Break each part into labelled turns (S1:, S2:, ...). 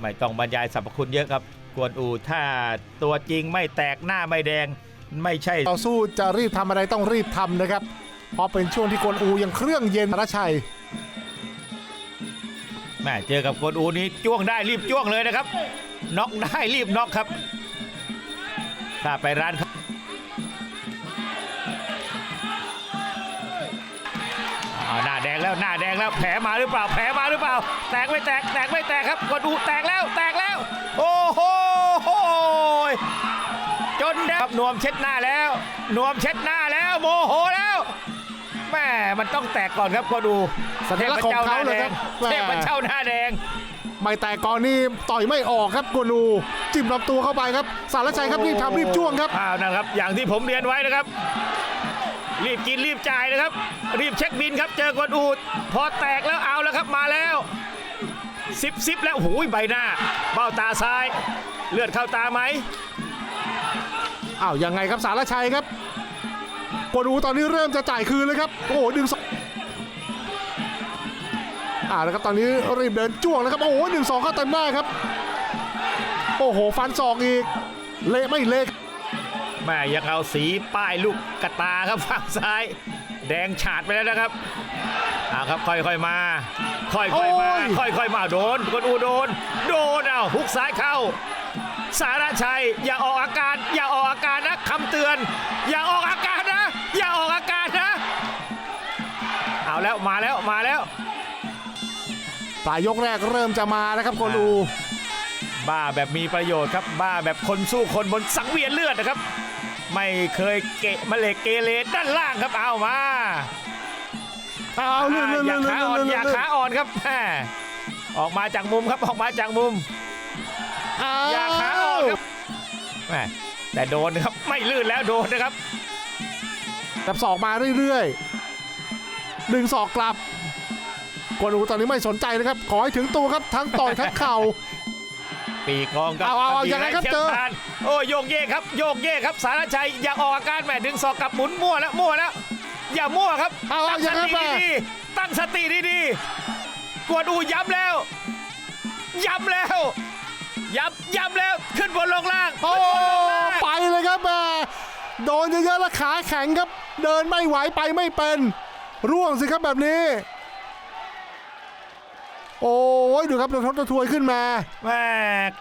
S1: ไม่ต้องบรรยายสรรพคุณเยอะครับ กวนอูถ้าตัวจริงไม่แตกหน้าไม่แดง ไม่ใช่
S2: ต่อสู้จะรีบทำอะไรต้องรีบทำนะครับ เพราะเป็นช่วงที่กวนอูยังเครื่องเย็นธนชัย
S1: แม่เจอกับกวนอูนี้จ้วงได้รีบจ้วงเลยนะครับน็อกได้รีบน็อกครับถ้าไปร้านาอ่าหน้าแดงแล้วหน้าแดงแล้วแผลมาหรือเปล่าแผลมาหรือเปล่า แตกไม่แตกแตกไม่แตกครับกวนอูแตกแล้วแตกแล้ว โอ้โหจนได้ครับนวมเช็ดหน้าแล้วนวมเช็ดหน้าแล้วโมโหแล้วแม่มันต้องแตกก่อนครับกวนอู
S2: สัญลักษณ์ของเขาเลยครับ
S1: เทพเจ้าหน้าแดง
S2: ไม่แต่ก่อนนี่ต่อยไม่ออกครับกวนอูจิ้มลำตัวเข้าไปครับ สารชัยครับรีบทำรีบจ้วงครับ
S1: อ้าวนะครับ อย่างที่ผมเรียนไว้นะครับ รีบกินรีบจ่ายนะครับ รีบเช็คบินครับ เจอกวนอูด พอแตกแล้วเอาแล้วครับมาแล้วซิบซิบแล้วหูยใบหน้า เบ้าตาซ้าย เลือดเข้าตาไหม
S2: อ้าวยังไงครับสารชัยครับกวนอูตอนนี้เริ่มจะจ่ายคืนเลยครับโอ้โหดึงสองอ่าแล้วครับตอนนี้รีบเดินจ้วงแล้วครับโอ้โหหนึ่งสองเข้าเต็มหน้าครับ โอ้โหฟันศอกอีกเละไม่เละ
S1: แม่ยังเอาสีป้ายลูกกระตาครับฝั่งซ้าย แดงฉาดไปแล้วนะครับอ่าครับค่อยๆมา ค่อยๆมา ค่อยๆมาโดนกวนอูโดน โดนเอาฮุกซ้ายเข้า สารชัย อย่าออกอาการ อย่าออกอาการนะคำเตือน อย่าออกอาการนะ อย่าออกอาการนะ เอาแล้วมาแล้วมาแล้ว
S2: ปลายยกแรกเริ่มจะมานะครับกวนอู
S1: บ้าแบบมีประโยชน์ครับ บ้าแบบคนสู้คนบนสังเวียนเลือดนะครับ ไม่เคยเกะมะเลกเกเรด้านล่างครับเอามา
S2: เอาเลื่อนเลื่อน
S1: อ
S2: เลื่
S1: ย่า
S2: อนเลื่อน
S1: ขาอ่อน
S2: เลื่อน
S1: อย่าขาอ่อนครับแม่ออกมาจากมุมครับออกมาจากมุมอย่าขาอ่อนครับแม่แต่โดนนะครับไม่ลื่นแล้วโดนนะครับ
S2: จับศอกมาเรื่อยๆดึงศอกกลับกวนอูตอนนี้ไม่สนใจนะครับ ขอให้ถึงตัวครับทั้งต่อยทั้งเข่า
S1: ปีกองครับ
S2: เอาเอาเอา
S1: ปี
S2: ยังไงครับ
S1: ชี
S2: เจอ
S1: ทานโอ้โยกเย่ครับโยกเย่ครับสารชัยอย่าออกอาการแหม่ดึงศอกกลับหมุนมั่วแล้วมั่วแล้ว อย่ามั่วครับ
S2: เอาเอา
S1: ตั้ง
S2: ยัง
S1: ส
S2: ไง
S1: ติ
S2: แม่
S1: ดีๆตั้งสติดีๆกวนอูย้ำแล้วย้ำแล้วย้ำย้ำแล้วขึ้นบนลงล่าง
S2: โอ้ไปเลยครับแม่โดนเยอะๆแล้วขาแข็งครับ เดินไม่ไหวไปไม่เป็น ร่วงสิครับแบบนี้ โอ้ยดูครับโดนทบทวยขึ้นมา
S1: แม่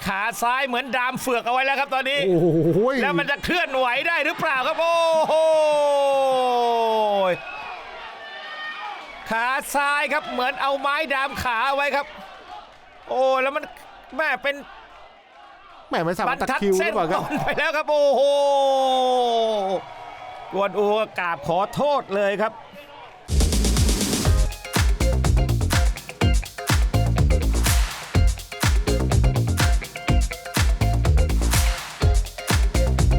S1: ขาซ้ายเหมือนดามเฟือกเอาไว้แล้วครับตอนนี้
S2: โอ้โห
S1: แล้วมันจะเคลื่อนไหวได้หรือเปล่าครับ โอ้โหขาซ้ายครับเหมือนเอาไม้ดามขาเอาไว้ครับ โอ้แล้วมันแม่เป็น
S2: แม่ไม่สา
S1: บร
S2: มาร
S1: ร
S2: ถตัด
S1: ทัด
S2: คิวห
S1: เส้
S2: รื
S1: น
S2: อเปล่าครับ
S1: ต้นไปแล้วครับโอ้โหกวนอูก็กราบขอโทษเลยครับ